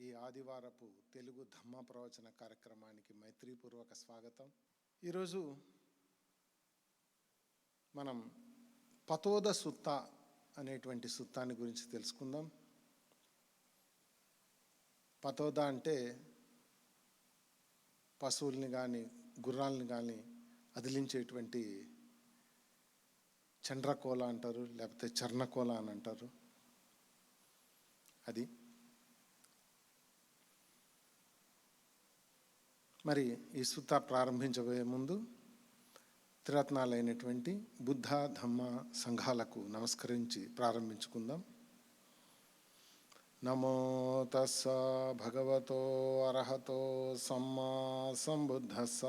ఈ ఆదివారపు తెలుగు ధమ్మ ప్రవచన కార్యక్రమానికి మైత్రీపూర్వక స్వాగతం. ఈరోజు మనం పతోద సుత్త అనేటువంటి సుత్తాన్ని గురించి తెలుసుకుందాం. పతోద అంటే పశువుల్ని కానీ గుర్రాలని కానీ అదిలించేటువంటి చండ్రకోల అంటారు లేకపోతే చర్ణకోల అని అంటారు. అది మరి ఈ సుత్త ప్రారంభించబోయే ముందు త్రిరత్నాలైనటువంటి బుద్ధ ధమ్మ సంఘాలకు నమస్కరించి ప్రారంభించుకుందాం. నమో తస్స భగవతో అర్హతో సమ్మా సంబుద్ధస్స.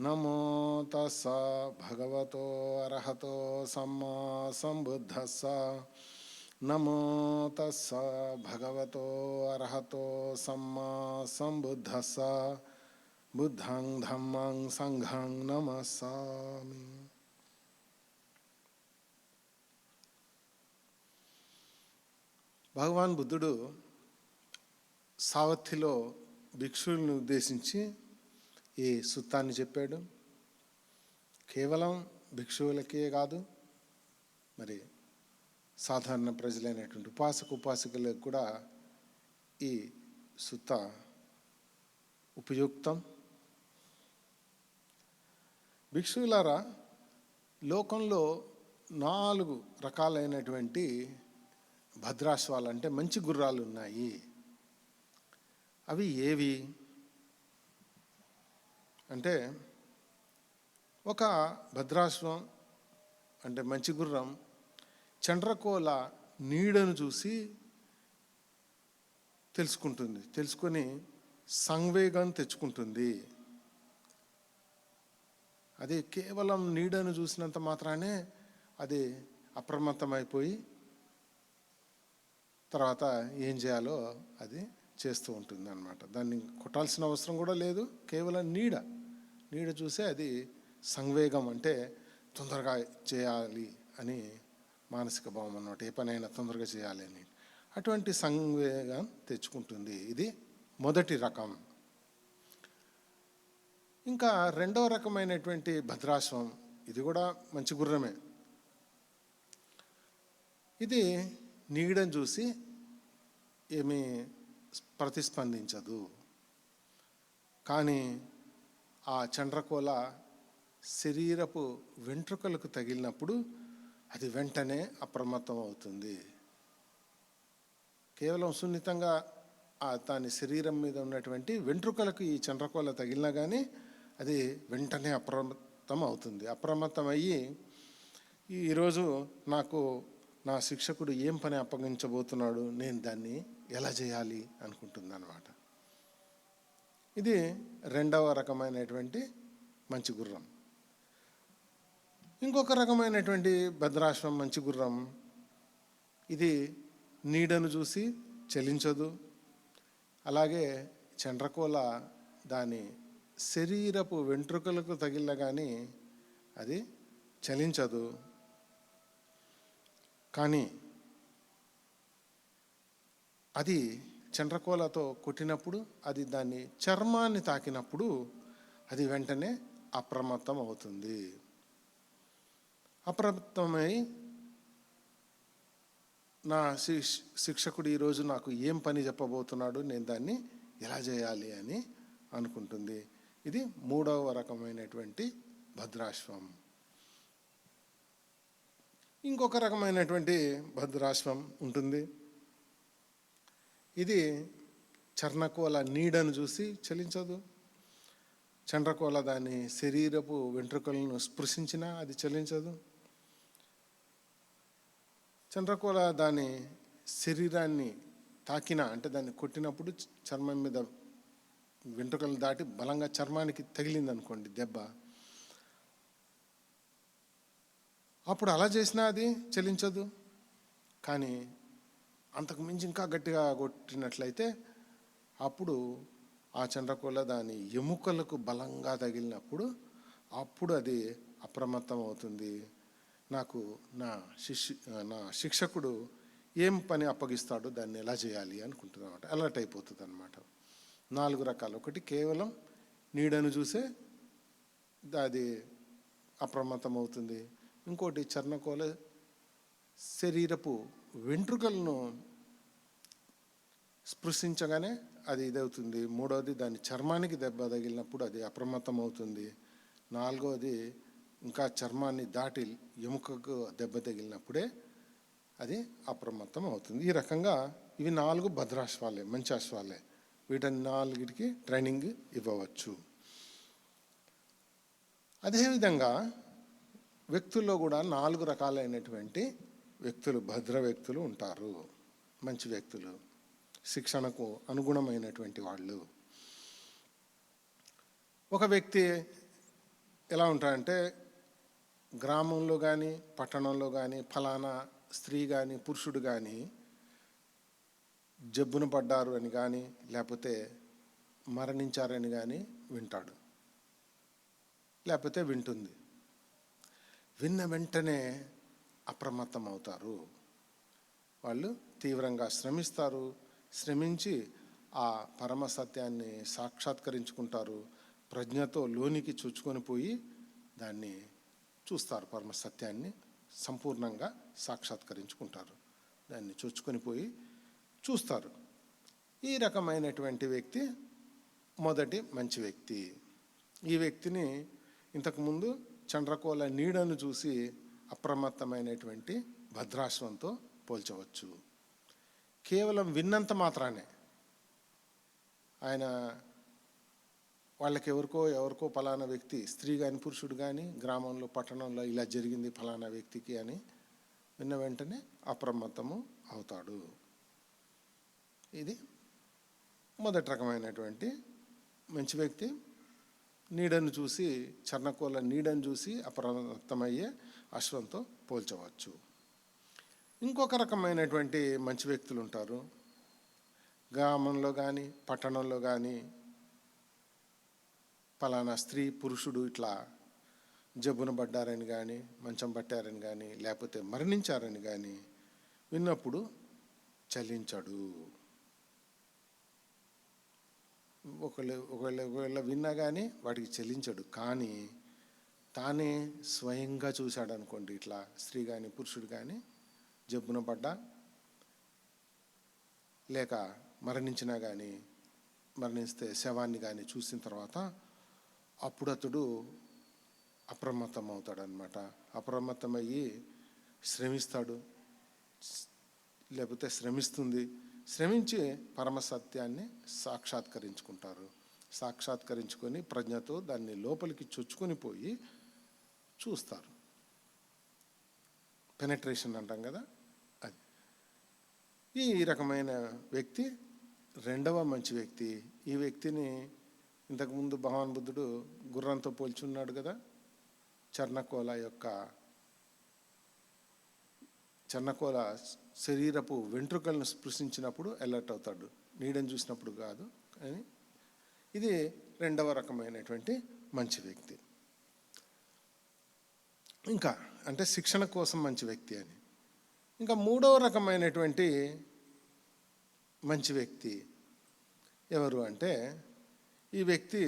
నమో తస్స భగవతో అర్హతో సమ్మా సంబుద్ధస్స. నమో తస్స భగవతో అర్హతో సమ్మా సంబుద్ధస్స. బుద్ధం ధమ్మం సంఘం నమస్సామి భగవాన్ బుద్ధుడు సావత్తిలో భిక్షువులను ఉద్దేశించి ఈ సుత్తాన్ని చెప్పాడు. కేవలం భిక్షువులకే కాదు మరి సాధారణ ప్రజలైనటువంటి ఉపాసక ఉపాసకులకు కూడా ఈ సుత్త ఉపయుక్తం. భిక్షువులారా లోకంలో నాలుగు రకాలైనటువంటి భద్రాశ్వాలు అంటే మంచి గుర్రాలు ఉన్నాయి. అవి ఏవి? అంటే ఒక భద్రాశ్వం అంటే మంచి గుర్రం చండ్రకోల నీడను చూసి తెలుసుకుంటుంది తెలుసుకొని సంవేగం తెచ్చుకుంటుంది. అది కేవలం నీడను చూసినంత మాత్రానే అది అప్రమత్తమైపోయి తర్వాత ఏం చేయాలో అది చేస్తూ ఉంటుంది అనమాట దాన్ని కొట్టాల్సిన అవసరం కూడా లేదు కేవలం నీడ. నీడ చూసే అది సంవేగం అంటే తొందరగా చేయాలి అని మానసిక భావం అన్నమాట. ఏ పనైనా తొందరగా చేయాలి అని. అటువంటి సంవేగం తెచ్చుకుంటుంది. ఇది మొదటి రకం. ఇంకా రెండవ రకమైనటువంటి భద్రాశ్వం ఇది కూడా మంచి గుర్రమే. ఇది నీడని చూసి ఏమీ ప్రతిస్పందించదు. కానీ ఆ చండ్రకోల శరీరపు వెంట్రుకలకు తగిలినప్పుడు అది వెంటనే అప్రమత్తం అవుతుంది. కేవలం సున్నితంగా దాని శరీరం మీద ఉన్నటువంటి వెంట్రుకలకు ఈ చండ్రకోల తగిలినా కానీ అది వెంటనే అప్రమత్తం అవుతుంది. అప్రమత్తం అయ్యి ఈరోజు నాకు నా శిక్షకుడు ఏం పని అప్పగించబోతున్నాడు నేను దాన్ని ఎలా చేయాలి అనుకుంటుంది అనమాట ఇది రెండవ రకమైనటువంటి మంచి గుర్రం. ఇంకొక రకమైనటువంటి భద్రాశ్వం మంచి గుర్రం. ఇది నీడను చూసి చలించదు. అలాగే చండ్రకోల దాని శరీరపు వెంట్రుకలకు తగిలిన కానీ అది చలించదు. కానీ అది చండ్రకోలతో కొట్టినప్పుడు అది దాన్ని చర్మాన్ని తాకినప్పుడు అది వెంటనే అప్రమత్తం అవుతుంది. అప్రమత్తమై నా శిక్ష శిక్షకుడు ఈరోజు నాకు ఏం పని చెప్పబోతున్నాడు నేను దాన్ని ఎలా చేయాలి అని అనుకుంటుంది. ఇది మూడవ రకమైనటువంటి భద్రాశ్వం. ఇంకొక రకమైనటువంటి భద్రాశ్వం ఉంటుంది. ఇది చర్ణకోల నీడను చూసి చలించదు. చండ్రకోల దాని శరీరపు వెంట్రుకలను స్పృశించినా అది చలించదు. చంద్రకోల దాని శరీరాన్ని తాకిన అంటే దాన్ని కొట్టినప్పుడు చర్మం మీద వెంట్రుకలు దాటి బలంగా చర్మానికి తగిలింది అనుకోండి దెబ్బ. అప్పుడు అలా చేసినా అది చెల్లించదు. కానీ అంతకు మించి ఇంకా గట్టిగా కొట్టినట్లయితే అప్పుడు ఆ చంద్రకోల దాని ఎముకలకు బలంగా తగిలినప్పుడు అప్పుడు అది అప్రమత్తం అవుతుంది. నాకు నా శిష్యు నా శిక్షకుడు ఏం పని అప్పగిస్తాడో దాన్ని ఎలా చేయాలి అనుకుంటుంది అనమాట అలర్ట్ అయిపోతుంది అనమాట నాలుగు రకాలు. ఒకటి కేవలం నీడను చూసే అది అప్రమత్తం అవుతుంది ఇంకోటి చర్ణకోల శరీరపు వెంట్రుకలను స్పృశించగానే అది ఇదవుతుంది. మూడవది దాని చర్మానికి దెబ్బ తగిలినప్పుడు అది అప్రమత్తం అవుతుంది నాలుగవది ఇంకా చర్మాన్ని దాటి ఎముకకు దెబ్బ తగిలినప్పుడే అది అప్రమత్తం అవుతుంది ఈ రకంగా ఇవి నాలుగు భద్రాశ్వాలే మంచి అశ్వాలే వీటిని నాలుగిటికి ట్రైనింగ్ ఇవ్వవచ్చు. అదేవిధంగా వ్యక్తుల్లో కూడా నాలుగు రకాలైనటువంటి వ్యక్తులు భద్ర వ్యక్తులు ఉంటారు. మంచి వ్యక్తులు శిక్షణకు అనుగుణమైనటువంటి వాళ్ళు. ఒక వ్యక్తి ఎలా ఉంటారంటే గ్రామంలో కానీ పట్టణంలో కానీ ఫలానా స్త్రీ కానీ పురుషుడు కానీ జబ్బున పడ్డారు అని కానీ లేకపోతే మరణించారని కానీ వింటాడు. లేకపోతే వింటుంది. విన్న వెంటనే అప్రమత్తం అవుతారు. వాళ్ళు తీవ్రంగా శ్రమిస్తారు. శ్రమించి ఆ పరమ సత్యాన్ని సాక్షాత్కరించుకుంటారు. ప్రజ్ఞతో లోనికి చూచుకొని పోయి దాన్ని చూస్తారు. పరమ సత్యాన్ని సంపూర్ణంగా సాక్షాత్కరించుకుంటారు. దాన్ని చూచుకొని పోయి చూస్తారు. ఈ రకమైనటువంటి వ్యక్తి మొదటి మంచి వ్యక్తి. ఈ వ్యక్తిని ఇంతకుముందు చండ్రకోల నీడను చూసి అప్రమత్తమైనటువంటి భద్రాశ్వంతో పోల్చవచ్చు. కేవలం విన్నంత మాత్రానే. ఆయన వాళ్ళకి ఎవరికో ఎవరికో ఫలానా వ్యక్తి స్త్రీ కానీ పురుషుడు కానీ గ్రామంలో పట్టణంలో ఇలా జరిగింది ఫలానా వ్యక్తికి అని విన్న వెంటనే అప్రమత్తము అవుతాడు. ఇది మొదటి రకమైనటువంటి మంచి వ్యక్తి. నీడను చూసి చర్ణకోల నీడను చూసి అప్రమత్తమయ్యే అశ్వంతో పోల్చవచ్చు. ఇంకొక రకమైనటువంటి మంచి వ్యక్తులు ఉంటారు. గ్రామంలో కానీ పట్టణంలో కానీ పలానా స్త్రీ పురుషుడు ఇట్లా జబ్బున పడ్డారని కానీ మంచం పట్టారని కానీ లేకపోతే మరణించారని కానీ విన్నప్పుడు చలించడు. ఒకళ్ళు ఒకవేళ ఒకవేళ విన్నా కానీ వాడికి చెల్లించడు. కానీ తానే స్వయంగా చూశాడు అనుకోండి ఇట్లా స్త్రీ కానీ పురుషుడు కానీ జబ్బున పడ్డా లేక మరణించినా కానీ మరణిస్తే శవాన్ని కానీ చూసిన తర్వాత అప్పుడు అతడు అప్రమత్తం అవుతాడు అనమాట అప్రమత్తమయ్యి శ్రమిస్తాడు. లేకపోతే శ్రమిస్తుంది. శ్రమించి పరమ సత్యాన్ని సాక్షాత్కరించుకుంటారు. సాక్షాత్కరించుకొని ప్రజ్ఞతో దాన్ని లోపలికి చొచ్చుకొని పోయి చూస్తారు. పెనట్రేషన్ అంటాం కదా అది. ఈ రకమైన వ్యక్తి రెండవ మంచి వ్యక్తి. ఈ వ్యక్తిని ఇంతకుముందు భగవాన్ బుద్ధుడు గుర్రంతో పోల్చున్నాడు కదా చర్ణకోల యొక్క చర్ణకోల శరీరపు వెంట్రుకలను స్పృశించినప్పుడు అలర్ట్ అవుతాడు. నీడని చూసినప్పుడు కాదు కానీ ఇది రెండవ రకమైనటువంటి మంచి వ్యక్తి. ఇంకా అంటే శిక్షణ కోసం మంచి వ్యక్తి అని. ఇంకా మూడవ రకమైనటువంటి మంచి వ్యక్తి ఎవరు అంటే ఈ వ్యక్తి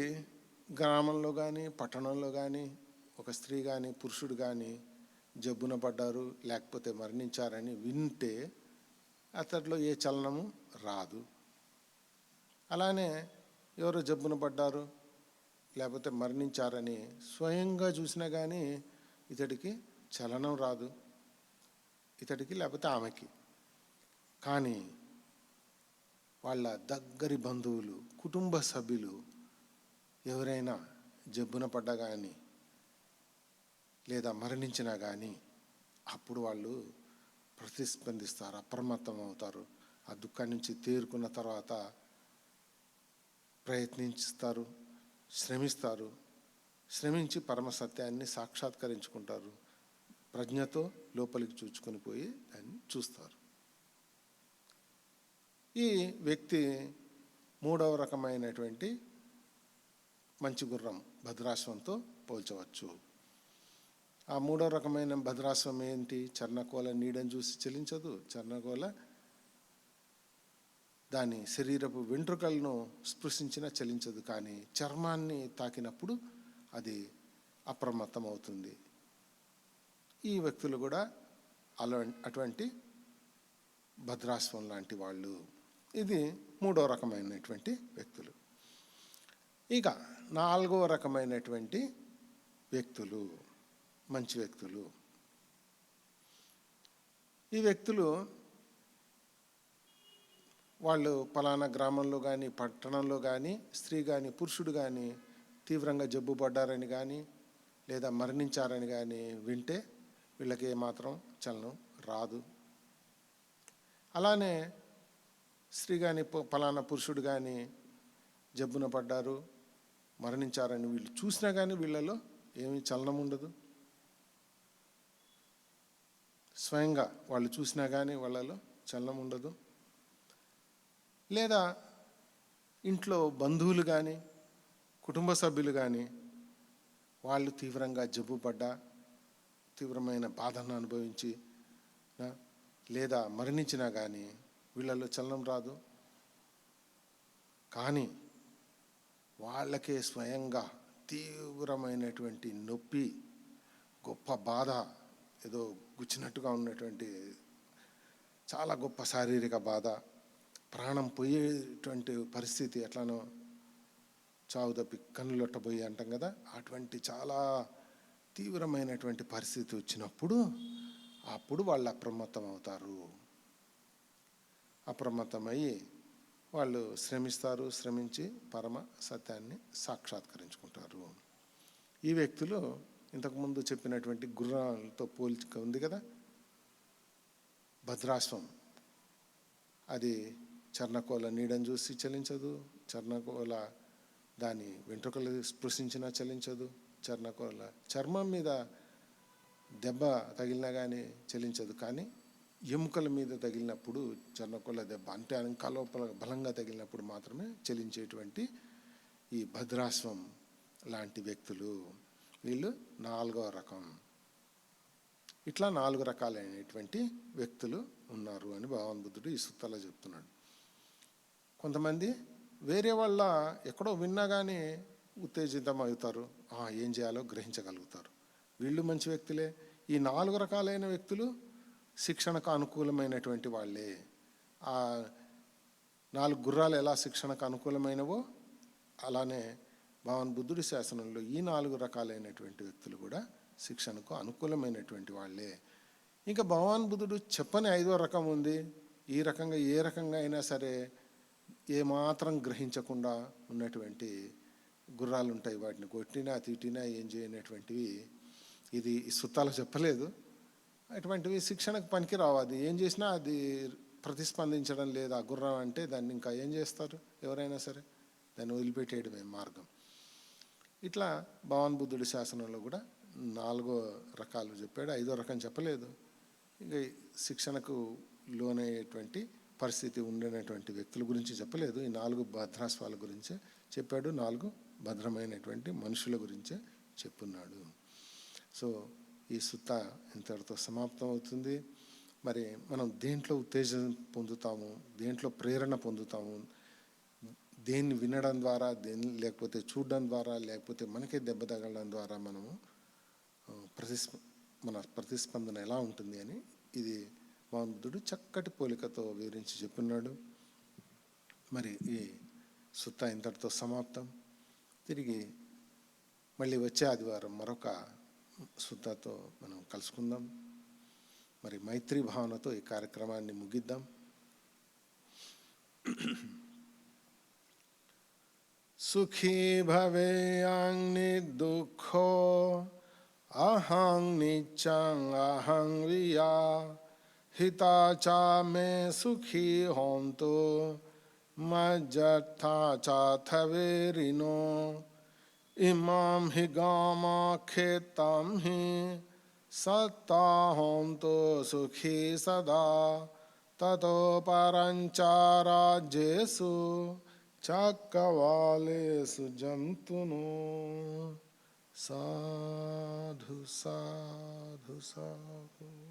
గ్రామంలో కానీ పట్టణంలో కానీ ఒక స్త్రీ కానీ పురుషుడు కానీ జబ్బున పడ్డారు లేకపోతే మరణించారని వింటే అతడిలో ఏ చలనము రాదు. అలానే ఎవరో జబ్బున పడ్డారు లేకపోతే మరణించారని స్వయంగా చూసినా కానీ ఇతడికి చలనం రాదు. ఇతడికి లేకపోతే ఆమెకి. కానీ వాళ్ళ దగ్గరి బంధువులు కుటుంబ సభ్యులు ఎవరైనా జబ్బున పడ్డా కానీ లేదా మరణించినా కానీ అప్పుడు వాళ్ళు ప్రతిస్పందిస్తారు అప్రమత్తం అవుతారు ఆ దుఃఖాన్ని నుంచి తేరుకున్న తర్వాత ప్రయత్నిస్తారు శ్రమిస్తారు. శ్రమించి పరమ సత్యాన్ని సాక్షాత్కరించుకుంటారు. ప్రజ్ఞతో లోపలికి చూచుకొని పోయి దాన్ని చూస్తారు. ఈ వ్యక్తి మూడవ రకమైనటువంటి మంచి గుర్రం భద్రాశ్వంతో పోల్చవచ్చు. ఆ మూడో రకమైన భద్రాశ్వం ఏంటి? చర్ణకోల నీడని చూసి చెలించదు. చర్ణకోల దాని శరీరపు వెంట్రుకలను స్పృశించిన చలించదు. కానీ చర్మాన్ని తాకినప్పుడు అది అప్రమత్తం అవుతుంది ఈ వ్యక్తులు కూడా అలా అటువంటి భద్రాశ్వం లాంటి వాళ్ళు. ఇది మూడో రకమైనటువంటి వ్యక్తులు. ఇక నాలుగో రకమైనటువంటి వ్యక్తులు. మంచి వ్యక్తులు. ఈ వ్యక్తులు వాళ్ళు పలానా గ్రామంలో కానీ పట్టణంలో కానీ స్త్రీ కానీ పురుషుడు కానీ తీవ్రంగా జబ్బు పడ్డారని కానీ లేదా మరణించారని కానీ వింటే వీళ్ళకి ఏమాత్రం చలనం రాదు. అలానే స్త్రీ కానీ పలానా పురుషుడు కానీ జబ్బున పడ్డారు మరణించారని వీళ్ళు చూసినా కానీ వీళ్ళలో ఏమీ చలనం ఉండదు. స్వయంగా వాళ్ళు చూసినా కానీ వాళ్ళలో చలనం ఉండదు. లేదా ఇంట్లో బంధువులు కానీ కుటుంబ సభ్యులు కానీ వాళ్ళు తీవ్రంగా జబ్బుపడ్డా తీవ్రమైన బాధను అనుభవించి లేదా మరణించినా కానీ వీళ్ళల్లో చలనం రాదు. కానీ వాళ్ళకే స్వయంగా తీవ్రమైనటువంటి నొప్పి గొప్ప బాధ ఏదో గుచ్చినట్టుగా ఉన్నటువంటి చాలా గొప్ప శారీరక బాధ ప్రాణం పోయేటువంటి పరిస్థితి ఎట్లానో చావు తప్పి కన్నులొట్టబోయి అంటాం కదా అటువంటి చాలా తీవ్రమైనటువంటి పరిస్థితి వచ్చినప్పుడు అప్పుడు వాళ్ళు అప్రమత్తం అవుతారు. అప్రమత్తమయ్యి వాళ్ళు శ్రమిస్తారు శ్రమించి పరమ సత్యాన్ని సాక్షాత్కరించుకుంటారు. ఈ వ్యక్తులు ఇంతకుముందు చెప్పినటువంటి గుర్రాలతో పోల్చి ఉంది కదా? భద్రాశ్వం. అది చర్ణకోల నీడని చూసి చలించదు చర్ణకోల దాని వెంట్రుకలు స్పృశించినా చలించదు చర్ణకోల చర్మం మీద దెబ్బ తగిలినా కానీ చలించదు. కానీ ఎముకల మీద తగిలినప్పుడు చర్ణకోల దెబ్బ అంటే ఇంకా లోపల బలంగా తగిలినప్పుడు మాత్రమే చలించేటువంటి ఈ భద్రాశ్వం లాంటి వ్యక్తులు. వీళ్ళు నాలుగో రకం. ఇట్లా నాలుగు రకాలైనటువంటి వ్యక్తులు ఉన్నారు అని భగవాన్ బుద్ధుడు ఈ సుత్తలో చెప్తున్నాడు. కొంతమంది వేరే వాళ్ళ ఎక్కడో విన్నా కానీ ఉత్తేజితం అవుతారు. ఏం చేయాలో గ్రహించగలుగుతారు. వీళ్ళు మంచి వ్యక్తులే. ఈ నాలుగు రకాలైన వ్యక్తులు శిక్షణకు అనుకూలమైనటువంటి వాళ్ళే. ఆ నాలుగు గుర్రాలు ఎలా శిక్షణకు అనుకూలమైనవో అలానే భగవాన్ బుద్ధుడి శాసనంలో ఈ నాలుగు రకాలైనటువంటి వ్యక్తులు కూడా శిక్షణకు అనుకూలమైనటువంటి వాళ్ళే. ఇంకా భగవాన్ బుద్ధుడు చెప్పని ఐదో రకం ఉంది. ఈ రకంగా ఏ రకంగా అయినా సరే ఏమాత్రం గ్రహించకుండా ఉన్నటువంటి గుర్రాలు ఉంటాయి వాటిని కొట్టినా తిట్టినా ఏం చేయనటువంటివి ఇది సుత్తాలు చెప్పలేదు. అటువంటివి శిక్షణకు పనికి అది ఏం చేసినా అది ప్రతిస్పందించడం లేదు. ఆ గుర్రం అంటే దాన్ని ఇంకా ఏం చేస్తారు ఎవరైనా సరే? దాన్ని వదిలిపెట్టేయడమే మార్గం. ఇట్లా భవాన్ బుద్ధుడి శాసనంలో కూడా నాలుగో రకాలు చెప్పాడు. ఐదో రకం చెప్పలేదు. ఇక శిక్షణకు లోనయ్యేటువంటి పరిస్థితి ఉండేటువంటి వ్యక్తుల గురించి చెప్పలేదు. ఈ నాలుగు భద్రాస్వాల గురించే చెప్పాడు. నాలుగు భద్రమైనటువంటి మనుషుల గురించే చెప్పున్నాడు. సో ఈ సుత్త ఇంతటితో సమాప్తం అవుతుంది. మరి మనం దేంట్లో ఉత్తేజం పొందుతాము? దేంట్లో ప్రేరణ పొందుతాము? దేన్ని వినడం ద్వారా దేన్ని లేకపోతే చూడడం ద్వారా లేకపోతే మనకే దెబ్బ తగలడం ద్వారా మనము ప్రతిస్ప మన ప్రతిస్పందన ఎలా ఉంటుంది అని ఇది బుద్ధుడు చక్కటి పోలికతో వివరించి చెప్పున్నాడు. మరి ఈ సుత్త ఇంతటితో సమాప్తం. తిరిగి మళ్ళీ వచ్చే ఆదివారం మరొక సుత్తతో మనం కలుసుకుందాం. మరి మైత్రి భావనతో ఈ కార్యక్రమాన్ని ముగిద్దాం. सुखी भवे भवेयां दुख अहं निचंग अहं रिया। हिताचा मे सुखी होन्तु मज्जथा चाथवेरिनो इमाम हि गामा खेतम हि सत्ता होन्तु, सुखी सदा। ततो परंचा राज्येषु చాకవాలేసు జంతును సాధు సాధు సాధు.